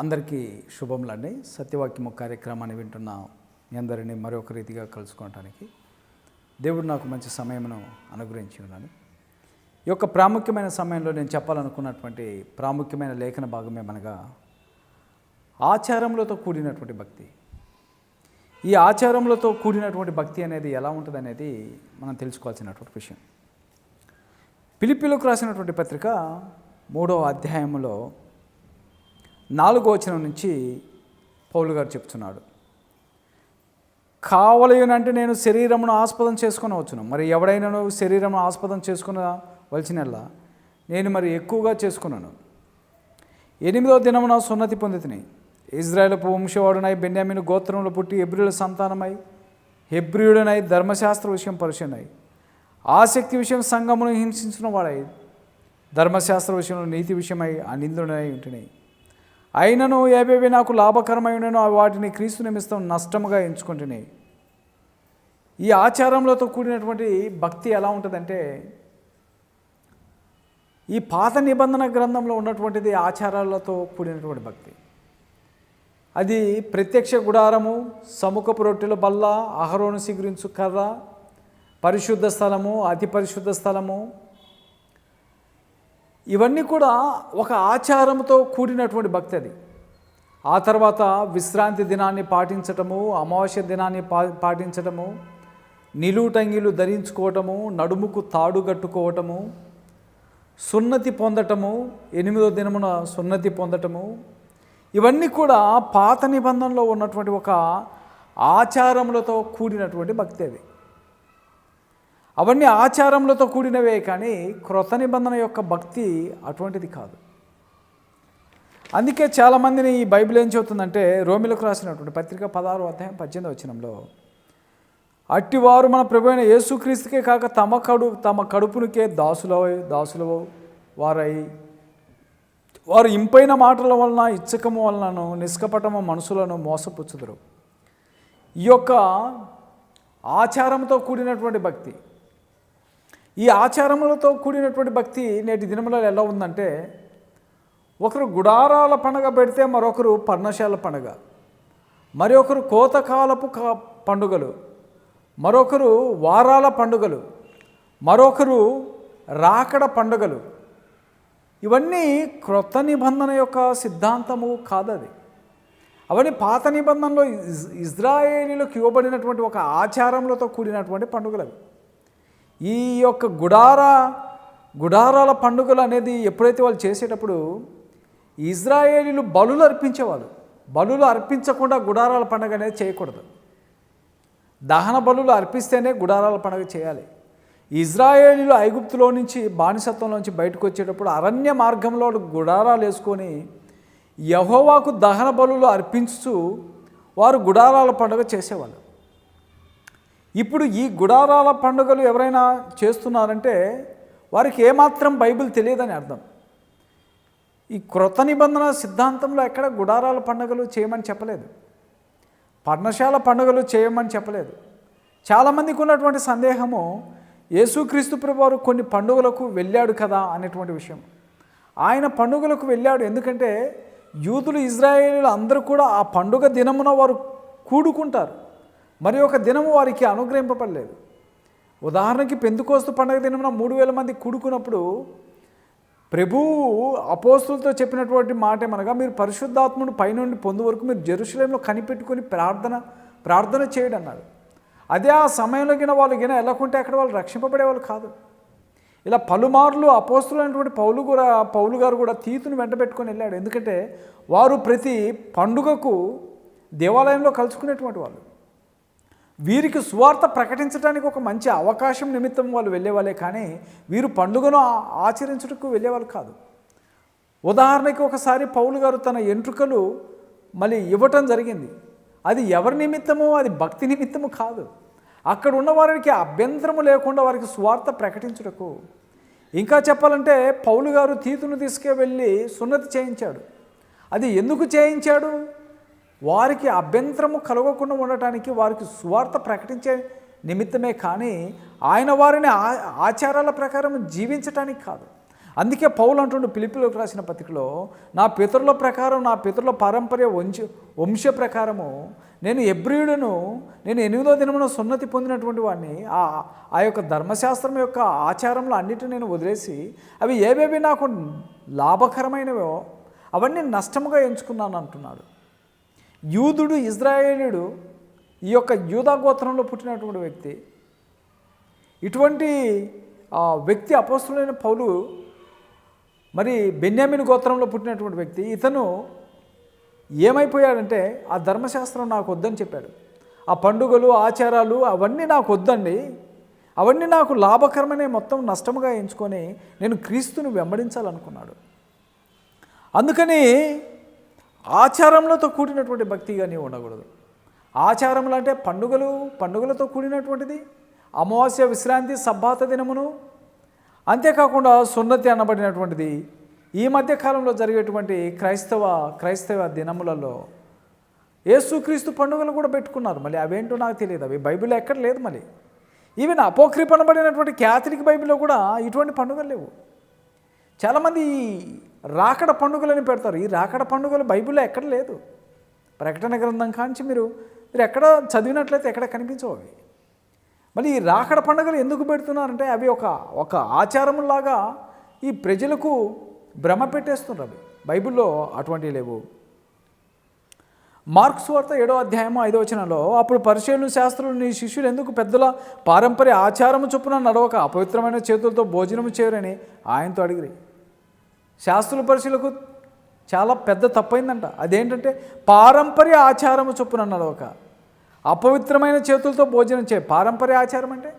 అందరికీ శుభములండి సత్యవాక్యము కార్యక్రమాన్ని వింటున్న మీ అందరినీ మరొక రీతిగా కలుసుకోవటానికి దేవుడు నాకు మంచి సమయమును అనుగ్రహించి ఉన్నాను ఈ యొక్క ప్రాముఖ్యమైన సమయంలో నేను చెప్పాలనుకున్నటువంటి ప్రాముఖ్యమైన లేఖన భాగం ఏమనగా ఆచారములతో కూడినటువంటి భక్తి. ఈ ఆచారములతో కూడినటువంటి భక్తి అనేది ఎలా ఉంటుంది అనేది మనం తెలుసుకోవాల్సినటువంటి విషయం. పిలిపిలకు రాసినటువంటి పత్రిక మూడవ అధ్యాయంలో నాలుగో వచనం నుంచి పౌలు గారు చెప్తున్నాడు. కావలయనంటే నేను శరీరమును ఆస్పదం చేసుకుని వచ్చును. మరి ఎవడైనాను శరీరమును ఆస్పదం చేసుకున్న వలసినల్లా? నేను మరి ఎక్కువగా చేసుకున్నాను. ఎనిమిదో దినమున సున్నతి పొందితిని. ఇజ్రాయేలపు వంశవాడునై బెన్యామిను గోత్రంలో పుట్టి ఎబ్రియుల సంతానమై హెబ్రియుడనై ధర్మశాస్త్ర విషయం పరుషనై ఆసక్తి విషయం సంఘమును హింసించిన వాడై ధర్మశాస్త్ర విషయంలో నీతి విషయమై అనిందుడనై ఉంటున్నాయి అయినను ఏవేవి నాకు లాభకరమైనను వాటిని క్రీస్తు నిమిత్తం నష్టముగా ఎంచుకుంటున్నాయి. ఈ ఆచారంలోతో కూడినటువంటి భక్తి ఎలా ఉంటుందంటే ఈ పాత నిబంధన గ్రంథంలో ఉన్నటువంటిది ఆచారాలతో కూడినటువంటి భక్తి. అది ప్రత్యక్ష గుడారము సముఖపు రొట్టెల బల్ల అహరోను సిగురించు కర్ర పరిశుద్ధ స్థలము అతి పరిశుద్ధ స్థలము ఇవన్నీ కూడా ఒక ఆచారంతో కూడినటువంటి భక్తి అది. ఆ తర్వాత విశ్రాంతి దినాన్ని పాటించటము అమావాస్య దినాన్ని పా పాటించటము నిలువుటంగిలు ధరించుకోవటము నడుముకు తాడు కట్టుకోవటము సున్నతి పొందటము ఎనిమిదో దినమున సున్నతి పొందటము ఇవన్నీ కూడా పాత నిబంధనలో ఉన్నటువంటి ఒక ఆచారములతో కూడినటువంటి భక్తి అది. అవన్నీ ఆచారములతో కూడినవే కానీ క్రొత్త నిబంధన యొక్క భక్తి అటువంటిది కాదు. అందుకే చాలామందిని ఈ బైబిల్ ఏం చెబుతుందంటే రోమిలకు రాసినటువంటి పత్రిక పదహారు అధ్యాయం పద్దెనిమిది వచ్చినంలో అట్టివారు మన ప్రభు అయిన యేసుక్రీస్తుకే కాక తమ కడు తమ కడుపునికే దాసులవై దాసులవు వారై. వారు ఇంపైన మాటల వలన ఇచ్చకము వలనను నిష్కపటము మనసులను మోసపుచ్చుదురు. ఈ యొక్క ఆచారంతో కూడినటువంటి భక్తి ఈ ఆచారములతో కూడినటువంటి భక్తి నేటి దినములలో ఎలా ఉందంటే ఒకరు గుడారాల పండగ పెడితే మరొకరు పర్ణశాల పండగ మరి ఒకరు కోతకాలపు కా పండుగలు మరొకరు వారాల పండుగలు మరొకరు రాకడ పండుగలు. ఇవన్నీ క్రొత్త నిబంధన యొక్క సిద్ధాంతము కాదది. అవన్నీ పాత నిబంధనలో ఇజ్ ఇజ్రాయేలీలకు ఇవ్వబడినటువంటి ఒక ఆచారములతో కూడినటువంటి పండుగలు అవి ఈ యొక్క గుడార గుడారాల పండుగలు అనేది ఎప్పుడైతే వాళ్ళు చేసేటప్పుడు ఇజ్రాయేలీలు బలులు అర్పించేవాళ్ళు. బలులు అర్పించకుండా గుడారాల పండుగ అనేది చేయకూడదు. దహన బలులు అర్పిస్తేనే గుడారాల పండుగ చేయాలి. ఇజ్రాయేలీలు ఐగుప్తులో నుంచి బానిసత్వంలోంచి బయటకు వచ్చేటప్పుడు అరణ్య మార్గంలో గుడారాలు వేసుకొని యహోవాకు దహన బలులు అర్పించుతూ వారు గుడారాల పండుగ చేసేవాళ్ళు. ఇప్పుడు ఈ గుడారాల పండుగలు ఎవరైనా చేస్తున్నారంటే వారికి ఏమాత్రం బైబిల్ తెలియదని అర్థం. ఈ క్రొత్త నిబంధన సిద్ధాంతంలో ఎక్కడ గుడారాల పండుగలు చేయమని చెప్పలేదు. పర్ణశాల పండుగలు చేయమని చెప్పలేదు. చాలామందికి ఉన్నటువంటి సందేహము యేసుక్రీస్తు ప్రభువారు కొన్ని పండుగలకు వెళ్ళాడు కదా అనేటువంటి విషయం. ఆయన పండుగలకు వెళ్ళాడు ఎందుకంటే యూదులు ఇజ్రాయేలీలు అందరూ కూడా ఆ పండుగ దినమున వారు కూడుకుంటారు. మరి ఒక దినము వారికి అనుగ్రహింపబడలేదు. ఉదాహరణకి పెందుకోస్తు పండగ దినమున మూడు వేల మంది కూడుకున్నప్పుడు ప్రభువు అపోస్తులతో చెప్పినటువంటి మాట ఏమనగా మీరు పరిశుద్ధాత్ముడు పైనుండి పొందు వరకు మీరు జెరూసలేంలో కనిపెట్టుకొని ప్రార్థన ప్రార్థన చేయడం అన్నాడు అదే ఆ సమయంలో గిన వాళ్ళు గిన వెళ్ళకుంటే అక్కడ వాళ్ళు రక్షింపబడేవాళ్ళు కాదు. ఇలా పలుమార్లు అపోస్తులైనటువంటి పౌలు కూడా పౌలు గారు కూడా తీతును వెంట పెట్టుకొని వెళ్ళాడు. ఎందుకంటే వారు ప్రతి పండుగకు దేవాలయంలో కలుసుకునేటువంటి వాళ్ళు. వీరికి సువార్త ప్రకటించడానికి ఒక మంచి అవకాశం నిమిత్తం వాళ్ళు వెళ్ళేవాళ్ళే కానీ వీరు పండుగను ఆచరించుటకు వెళ్ళేవాళ్ళు కాదు. ఉదాహరణకి ఒకసారి పౌలు గారు తన ఎంట్రుకలు మళ్ళీ ఇవ్వటం జరిగింది. అది ఎవరి నిమిత్తమో అది భక్తి నిమిత్తము కాదు. అక్కడ ఉన్న వారికి అభ్యంతరము లేకుండా వారికి స్వార్థ ప్రకటించుటకు. ఇంకా చెప్పాలంటే పౌలు గారు తీతును తీసుకువెళ్ళి సున్నతి చేయించాడు. అది ఎందుకు చేయించాడు? వారికి అభ్యంతరము కలగకుండా ఉండటానికి వారికి సువార్త ప్రకటించే నిమిత్తమే కానీ ఆయన వారిని ఆ- ఆచారాల ప్రకారం జీవించటానికి కాదు. అందుకే పౌలు అంటుండు పిలిపిలోకి రాసిన పత్రికలో నా పితరుల ప్రకారం నా పితరుల పారంపర్య వంశ వంశ ప్రకారము నేను ఎబ్రియుడును నేను ఎనిమిదో దినమున సున్నతి పొందినటువంటి వాడిని ఆ ఆ యొక్క ధర్మశాస్త్రం యొక్క ఆచారంలో అన్నిటిని నేను వదిలేసి అవి ఏవేవి నాకు లాభకరమైనవో అవన్నీ నష్టముగా ఎంచుకున్నాను అంటున్నాడు. యూదుడు ఇజ్రాయేలుడు ఈ యొక్క యూదా గోత్రంలో పుట్టినటువంటి వ్యక్తి. ఇటువంటి ఆ, వ్యక్తి అపోస్తులైన పౌలు మరి బెన్యామిన్ గోత్రంలో పుట్టినటువంటి వ్యక్తి ఇతను ఏమైపోయాడంటే ఆ ధర్మశాస్త్రం నాకు వద్దని చెప్పాడు. ఆ పండుగలు ఆచారాలు అవన్నీ నాకు వద్దండి. అవన్నీ నాకు లాభకరమైన మొత్తం నష్టముగా ఎంచుకొని నేను క్రీస్తుని వెంబడించాలనుకున్నాడు. అందుకని ఆచారములతో కూడినటువంటి భక్తిగా నీవు ఉండకూడదు. ఆచారములు అంటే పండుగలు పండుగలతో కూడినటువంటిది అమావాస్య విశ్రాంతి సబ్బాత దినమును. అంతేకాకుండా సున్నతి అనబడినటువంటిది ఈ మధ్యకాలంలో జరిగేటువంటి క్రైస్తవ క్రైస్తవ దినములలో యేసుక్రీస్తు పండుగలు కూడా పెట్టుకున్నారు. మళ్ళీ అవేంటో నాకు తెలియదు. అవి బైబిల్ ఎక్కడ లేదు మళ్ళీ. ఈవెన్ అపోక్రిప్ అనబడినటువంటి క్యాథలిక్ బైబిల్లో కూడా ఇటువంటి పండుగలు లేవు. చాలామంది రాకడ పండుగలని పెడతారు. ఈ రాకడ పండుగలు బైబిల్లో ఎక్కడ లేదు. ప్రకటన గ్రంథం కాంచి మీరు మీరు ఎక్కడ చదివినట్లయితే ఎక్కడ కనిపించవు అవి. మళ్ళీ ఈ రాకడ పండుగలు ఎందుకు పెడుతున్నారంటే అవి ఒక ఒక ఆచారంలాగా ఈ ప్రజలకు భ్రమ పెట్టేస్తున్నారు అవి. బైబిల్లో అటువంటివి లేవు. మార్క్స్ వార్త ఏడో అధ్యాయము ఐదో వచనంలో అప్పుడు పరిశీలన శాస్త్రులు నీ శిష్యులు ఎందుకు పెద్దల పారంపర్య ఆచారము చొప్పున నడవక అపవిత్రమైన చేతులతో భోజనము చేయరని ఆయనతో అడిగిరి. శాస్త్రుల పరిశీలకు చాలా పెద్ద తప్పైందంట. అదేంటంటే పారంపర్య ఆచారము చొప్పున ఒక అపవిత్రమైన చేతులతో భోజనం చేయ పారంపర్య ఆచారం అంటే?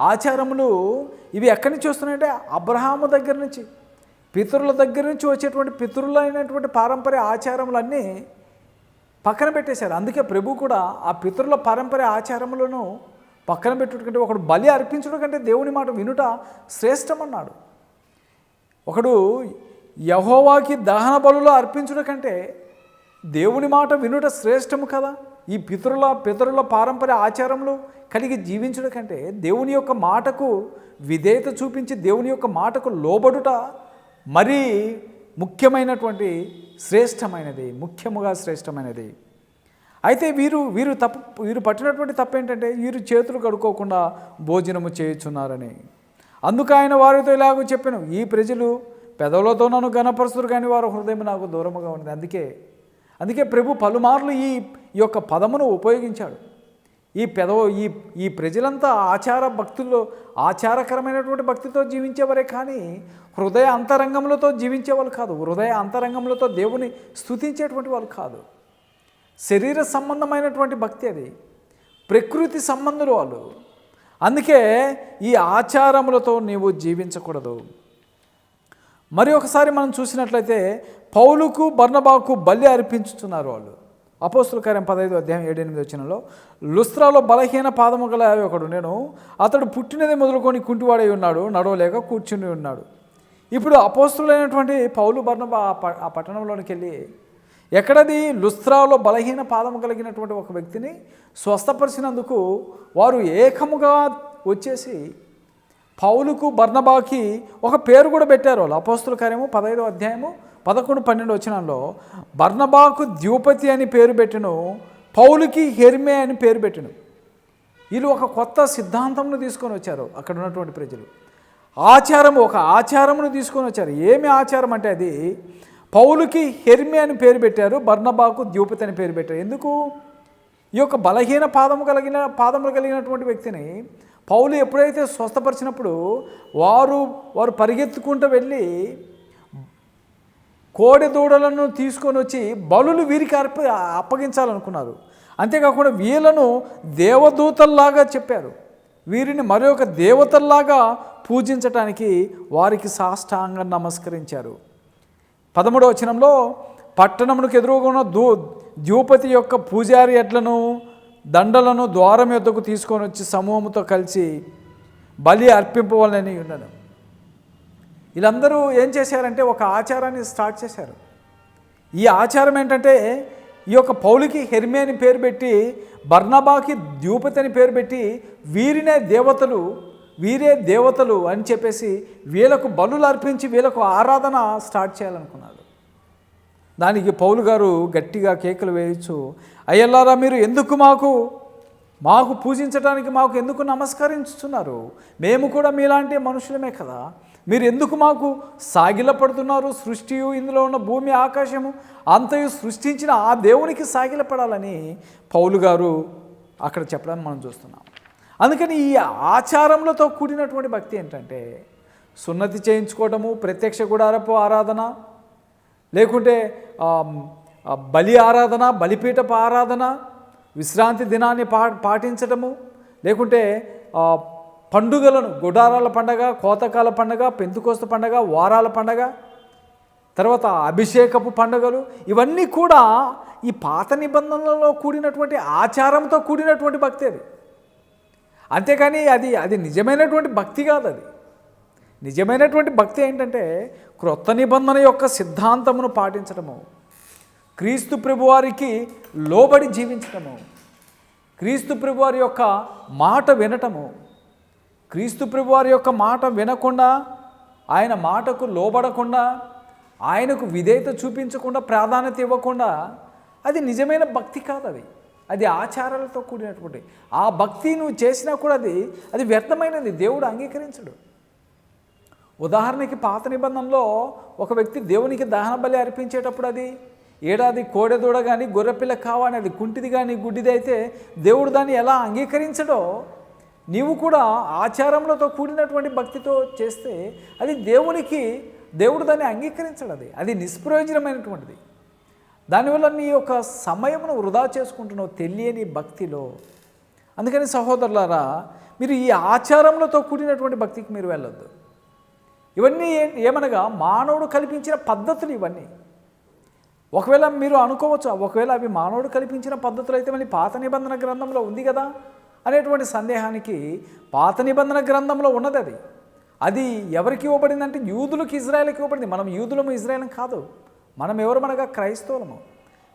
ఆచారములు ఇవి ఎక్కడి నుంచి వస్తున్నాయంటే అబ్రహాము దగ్గర నుంచి. పితరుల దగ్గర నుంచి వచ్చేటువంటి పితరులైనటువంటి పారంపర్య ఆచారములన్నీ పక్కన పెట్టేశారు. అందుకే ప్రభు కూడా ఆ పితరుల పారంపర్య ఆచారములను పక్కన పెట్టుకుంటే ఒకడు బలి అర్పించడం కంటే దేవుని మాట వినుట శ్రేష్టమన్నాడు. ఒకడు యహోవాకి దహన బలులు అర్పించుట కంటే దేవుని మాట వినుట శ్రేష్టము కదా? ఈ పితరుల పితరుల పారంపర్య ఆచారములు కలిగి జీవించడం కంటే దేవుని యొక్క మాటకు విధేయత చూపించి దేవుని యొక్క మాటకు లోబడుట మరీ ముఖ్యమైనటువంటి శ్రేష్టమైనది ముఖ్యముగా శ్రేష్టమైనది. అయితే వీరు వీరు తప్పు వీరు పట్టినటువంటి తప్పు ఏంటంటే వీరు చేతులు కడుక్కోకుండా భోజనము చేయుచున్నారని. అందుకు ఆయన వారితో ఇలాగ చెప్పాను ఈ ప్రజలు పెదవులతో నన్ను గణపరుస్తురు కానీ వారు హృదయం నాకు దూరముగా ఉంది అందుకే అందుకే ప్రభు పలుమార్లు ఈ యొక్క పదమును ఉపయోగించాడు. ఈ పెదవ ఈ ఈ ప్రజలంతా ఆచార భక్తుల్లో ఆచారకరమైనటువంటి భక్తితో జీవించేవారే కానీ హృదయ అంతరంగములతో జీవించేవాళ్ళు కాదు. హృదయ అంతరంగములతో దేవుని స్థుతించేటువంటి వాళ్ళు కాదు. శరీర సంబంధమైనటువంటి భక్తి అది. ప్రకృతి సంబంధులు వాళ్ళు. అందుకే ఈ ఆచారములతో నీవు జీవించకూడదు. మరి ఒకసారి మనం చూసినట్లయితే పౌలుకు బర్ణబాకు బలి అర్పించుతున్నారు వాళ్ళు. అపోస్తుల కార్యం పదహైదు అధ్యాయం ఏడు ఎనిమిది వచ్చినలో లుస్త్రాలో బలహీన పాదము గల ఒకడు నేను అతడు పుట్టినది మొదలుకొని కుంటివాడై ఉన్నాడు నడవలేక కూర్చుని ఉన్నాడు. ఇప్పుడు అపోస్తులైనటువంటి పౌలు బర్ణబా ప- ఆ పట్టణంలోనికి వెళ్ళి ఎక్కడది? లుస్త్రాలో బలహీన పాదము కలిగినటువంటి ఒక వ్యక్తిని స్వస్థపరిచినందుకు వారు ఏకముగా వచ్చేసి పౌలుకు బర్ణబాకి ఒక పేరు కూడా పెట్టారు వాళ్ళు. అపోస్తుల కార్యము పదహైదో అధ్యాయము పదకొండు పన్నెండు వచ్చినంలో బర్ణబాకు ద్యూపతి అని పేరు పెట్టెను పౌలుకి హెర్మే అని పేరు పెట్టెను. వీళ్ళు ఒక కొత్త సిద్ధాంతంను తీసుకొని వచ్చారు అక్కడ ఉన్నటువంటి ప్రజలు. ఆచారము ఒక ఆచారమును తీసుకొని వచ్చారు. ఏమి ఆచారం అంటే అది పౌలుకి హెర్మి అని పేరు పెట్టారు బర్ణబాకు ద్యూపతి అని పేరు పెట్టారు. ఎందుకు? ఈ యొక్క బలహీన పాదము కలిగిన పాదములు కలిగినటువంటి వ్యక్తిని పౌలు ఎప్పుడైతే స్వస్థపరిచినప్పుడు వారు వారు పరిగెత్తుకుంటూ వెళ్ళి కోడి దూడలను తీసుకొని వచ్చి బలులు వీరికి అర్ప అప్పగించాలనుకున్నారు. అంతేకాకుండా వీళ్ళను దేవదూతల్లాగా చెప్పారు. వీరిని మరొక దేవతల్లాగా పూజించటానికి వారికి సాష్టాంగం నమస్కరించారు. పదమూడవ వచనంలో పట్టణమునకు ఎదురుగా ఉన్న దూ ద్యూపతి యొక్క పూజారి ఎడ్లను దండలను ద్వారం యొద్దకు తీసుకొని వచ్చి సమూహంతో కలిసి బలి అర్పింపవాలని ఉన్నాను వీళ్ళందరూ ఏం చేశారంటే ఒక ఆచారాన్ని స్టార్ట్ చేశారు. ఈ ఆచారం ఏంటంటే ఈ యొక్క పౌలికి హెర్మి అని పేరు పెట్టి బర్నబాకి ద్యూపతి అని పేరు పెట్టి వీరినే దేవతలు వీరే దేవతలు అని చెప్పేసి వీళ్ళకు బలులు అర్పించి వీళ్ళకు ఆరాధన స్టార్ట్ చేయాలనుకున్నాడు. దానికి పౌలు గారు గట్టిగా కేకలు వేయచ్చు అయ్యల్లారా మీరు ఎందుకు మాకు మాకు పూజించడానికి మాకు ఎందుకు నమస్కరించుతున్నారు? మేము కూడా మీలాంటి మనుషులమే కదా. మీరు ఎందుకు మాకు సాగిలపడుతున్నారు? సృష్టి ఇందులో ఉన్న భూమి ఆకాశము అంతయు సృష్టించిన ఆ దేవునికి సాగిలపడాలని పౌలు గారు అక్కడ చెప్పడానికి మనం చూస్తున్నాం. అందుకని ఈ ఆచారములతో కూడినటువంటి భక్తి ఏంటంటే సున్నతి చేయించుకోవటము ప్రత్యక్ష గుడారపు ఆరాధన లేకుంటే బలి ఆరాధన బలిపీఠపు ఆరాధన విశ్రాంతి దినాన్ని పా పాటించటము లేకుంటే పండుగలను గుడారాల పండగ కోతకాల పండగ పెంతుకోస్త పండగ వారాల పండగ తర్వాత అభిషేకపు పండుగలు ఇవన్నీ కూడా ఈ పాత నిబంధనలలో కూడినటువంటి ఆచారంతో కూడినటువంటి భక్తి అది. అంతేకాని అది అది నిజమైనటువంటి భక్తి కాదు అది. నిజమైనటువంటి భక్తి ఏంటంటే క్రొత్త నిబంధన యొక్క సిద్ధాంతమును పాటించడము. క్రీస్తు ప్రభువారికి లోబడి జీవించటము క్రీస్తు ప్రభువారి యొక్క మాట వినటము. క్రీస్తు ప్రభువారి యొక్క మాట వినకుండా ఆయన మాటకు లోబడకుండా ఆయనకు విధేయత చూపించకుండా ప్రాధాన్యత ఇవ్వకుండా అది నిజమైన భక్తి కాదు అది. అది ఆచారాలతో కూడినటువంటి. ఆ భక్తి నువ్వు చేసినా కూడా అది అది వ్యర్థమైనది. దేవుడు అంగీకరించడు. ఉదాహరణకి పాత నిబంధనలో ఒక వ్యక్తి దేవునికి దహన బలి అర్పించేటప్పుడు అది ఏడాది కోడెదూడ కానీ గొర్రెపిల్ల కావని అది కుంటిది కానీ గుడ్డిది అయితే దేవుడు దాన్ని ఎలా అంగీకరించడో నీవు కూడా ఆచారములతో కూడినటువంటి భక్తితో చేస్తే అది దేవునికి దేవుడు దాన్ని అంగీకరించడు అది అది నిష్ప్రయోజనమైనటువంటిది. దానివల్ల నీ యొక్క సమయమును వృధా చేసుకుంటున్నావు తెలియని భక్తిలో. అందుకని సహోదరులారా మీరు ఈ ఆచారములతో కూడినటువంటి భక్తికి మీరు వెళ్ళొద్దు. ఇవన్నీ ఏమనగా మానవుడు కల్పించిన పద్ధతులు ఇవన్నీ. ఒకవేళ మీరు అనుకోవచ్చు ఒకవేళ అవి మానవుడు కల్పించిన పద్ధతులు అయితే మళ్ళీ పాత నిబంధన గ్రంథంలో ఉంది కదా అనేటువంటి సందేహానికి పాత నిబంధన గ్రంథంలో ఉన్నది అది. అది ఎవరికి ఇవ్వబడిందంటే యూదులకు ఇజ్రాయెల్కి ఇవ్వబడింది. మనం యూదులము ఇజ్రాయెల్ కాదు. మనం ఎవరమనగా క్రైస్తవులము.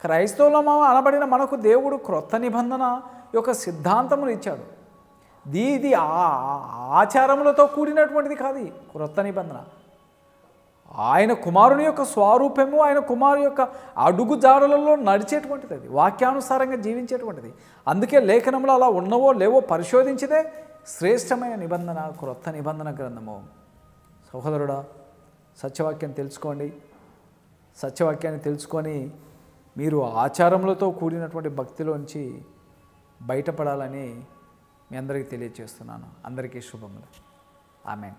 క్రైస్తవులము అనబడిన మనకు దేవుడు క్రొత్త నిబంధన యొక్క సిద్ధాంతమును ఇచ్చాడు. దీ ఇది ఆ- ఆచారములతో కూడినటువంటిది కాదు క్రొత్త నిబంధన. ఆయన కుమారుని యొక్క స్వరూపము ఆయన కుమారు యొక్క అడుగు జాడలలో నడిచేటువంటిది అది వాక్యానుసారంగా జీవించేటువంటిది. అందుకే లేఖనంలో అలా ఉన్నవో లేవో పరిశోధించితే శ్రేష్టమైన నిబంధన క్రొత్త నిబంధన గ్రంథము. సహోదరుడా సత్యవాక్యం తెలుసుకోండి. సత్యవాక్యాన్ని తెలుసుకొని మీరు ఆచారములతో కూడినటువంటి భక్తిలోంచి బయటపడాలని మీ అందరికీ తెలియజేస్తున్నాను అందరికీ శుభములు. ఆమెన్.